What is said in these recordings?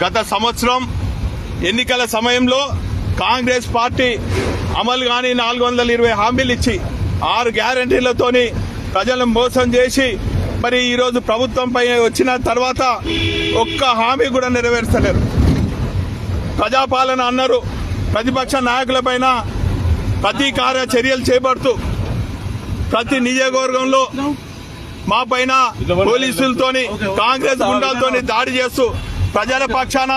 గత సంవత్సరం ఎన్నికల సమయంలో కాంగ్రెస్ పార్టీ అమలు కాని నాలుగు వందల ఇరవై హామీలు ఇచ్చి ఆరు గ్యారంటీలతోని ప్రజలను మోసం చేసి మరి ఈరోజు ప్రభుత్వంపై వచ్చిన తర్వాత ఒక్క హామీ కూడా నెరవేర్చలేరు ప్రజాపాలన అన్నారు ప్రతిపక్ష నాయకులపైన ప్రతీకార చర్యలు చేపడుతూ ప్రతి నియోజకవర్గంలో మా పైన పోలీసులతోని కాంగ్రెస్ గుండాలతోని దాడి చేస్తూ ప్రజల పక్షాన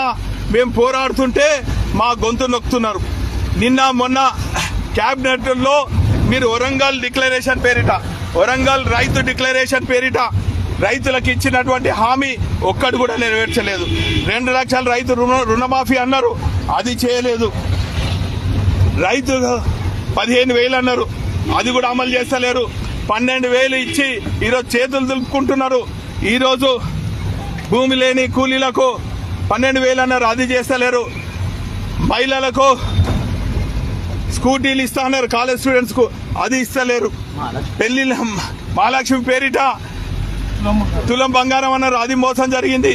మేము పోరాడుతుంటే మా గొంతు నొక్కుతున్నారు. నిన్న మొన్న కేబినెట్లో మీరు వరంగల్ డిక్లరేషన్ పేరిట వరంగల్ రైతు డిక్లరేషన్ పేరిట రైతులకు ఇచ్చినటువంటి హామీ ఒక్కటి కూడా నెరవేర్చలేదు. రెండు లక్షల రైతు రుణ రుణమాఫీ అన్నారు అది చేయలేదు. రైతు పదిహేను వేలు అన్నారు అది కూడా అమలు చేస్తలేరు. పన్నెండు వేలు ఇచ్చి ఈరోజు చేతులు దులుపుకుంటున్నారు. ఈరోజు భూమి లేని కూలీలకు పన్నెండు వేలు అన్నారు అది చేస్తలేరు. మహిళలకు స్కూటీలు ఇస్తా అన్నారు కాలేజ్ స్టూడెంట్స్కు అది ఇస్తలేరు. పెళ్ళి మహాలక్ష్మి పేరిట తులం బంగారం అన్నారు అది మోసం జరిగింది.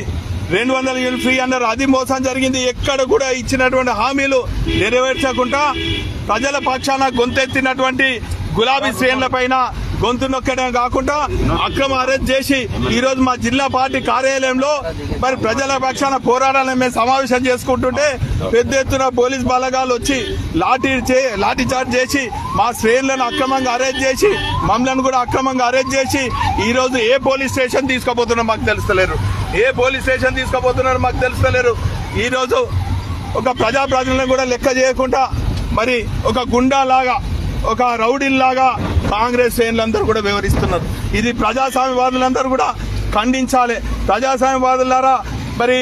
రెండు వందల యూనిట్ ఫ్రీ అన్నారు అది మోసం జరిగింది. ఎక్కడ కూడా ఇచ్చినటువంటి హామీలు నెరవేర్చకుండా ప్రజల పక్షాన గొంతెత్తినటువంటి గులాబీ శ్రేణుల పైన గొంతు నొక్కడం కాకుండా అక్రమ అరెస్ట్ చేసి ఈ రోజు మా జిల్లా పార్టీ కార్యాలయంలో మరి ప్రజల పక్షాన పోరాడాలని మేము సమావేశం చేసుకుంటుంటే పెద్ద ఎత్తున పోలీస్ బలగాలు వచ్చి లాఠీ చే- లాఠీ చార్జ్ చేసి మా శ్రేణులను అక్రమంగా అరెస్ట్ చేసి మమ్మల్ని కూడా అక్రమంగా అరెస్ట్ చేసి ఈ రోజు ఏ పోలీస్ స్టేషన్ తీసుకుపోతున్నారో మాకు తెలుస్తలేరు. ఏ పోలీస్ స్టేషన్ తీసుకుపోతున్నారో మాకు తెలుస్తలేరు. ఈరోజు ఒక ప్రజాప్రతినిధులను కూడా లెక్క చేయకుండా మరి ఒక గుండా లాగా ఒక రౌడీల్లాగా కాంగ్రెస్ శ్రేణులందరూ కూడా వివరిస్తున్నారు. ఇది ప్రజాస్వామ్యవాదులందరూ కూడా ఖండించాలి. ప్రజాస్వామ్యవాదులారా మరి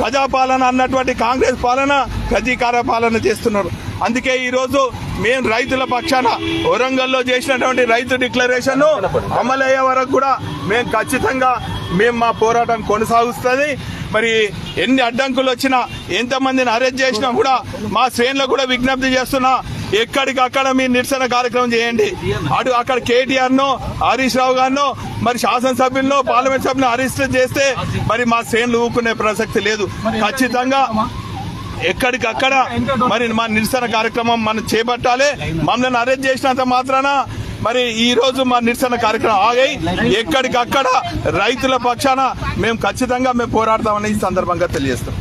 ప్రజాపాలన అన్నటువంటి కాంగ్రెస్ పాలన ప్రతీకార పాలన చేస్తున్నారు. అందుకే ఈరోజు మేము రైతుల పక్షాన వరంగల్లో చేసినటువంటి రైతు డిక్లరేషన్ అమలయ్యే వరకు కూడా మేము ఖచ్చితంగా మేము మా పోరాటం కొనసాగుస్తుంది. మరి ఎన్ని అడ్డంకులు వచ్చినా ఎంతమందిని అరెస్ట్ చేసినా కూడా మా శ్రేణులకు కూడా విజ్ఞప్తి చేస్తున్నా ఎక్కడికక్కడ మీరు నిరసన కార్యక్రమం చేయండి. అటు అక్కడ కేటీఆర్ నో హరీష్ రావు గారినో మరి శాసనసభ్యులను పార్లమెంట్ సభ్యులను అరెస్ట్ చేస్తే మరి మా శ్రేణులు ఊరుకునే ప్రసక్తి లేదు. ఖచ్చితంగా ఎక్కడికక్కడ మరి మా నిరసన కార్యక్రమం మనం చేపట్టాలి. మమ్మల్ని అరెస్ట్ చేసినంత మాత్రాన మరి ఈ రోజు మా నిరసన కార్యక్రమం ఆగాయి ఎక్కడికక్కడ రైతుల పక్షాన మేము ఖచ్చితంగా మేము పోరాడతామని ఈ సందర్భంగా తెలియజేస్తాం.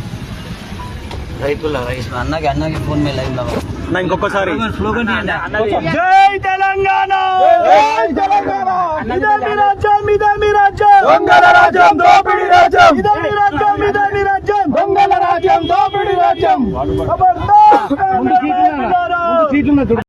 రైతుల రైతు అన్నకి అన్నకి ఫోన్ మీద లైవ్లో నా ఇంకొకసారి. స్లోగన్ జై తెలంగాణ! ఇదే మీ రాజ్యం ఇదే మీ రాజ్యం దొంగల రాజ్యం! దోపిడీ రాజ్యం! ఇదే మీ రాజ్యం ఇదే మీ రాజ్యం! దొంగల రాజ్యం దోపిడీ రాజ్యం.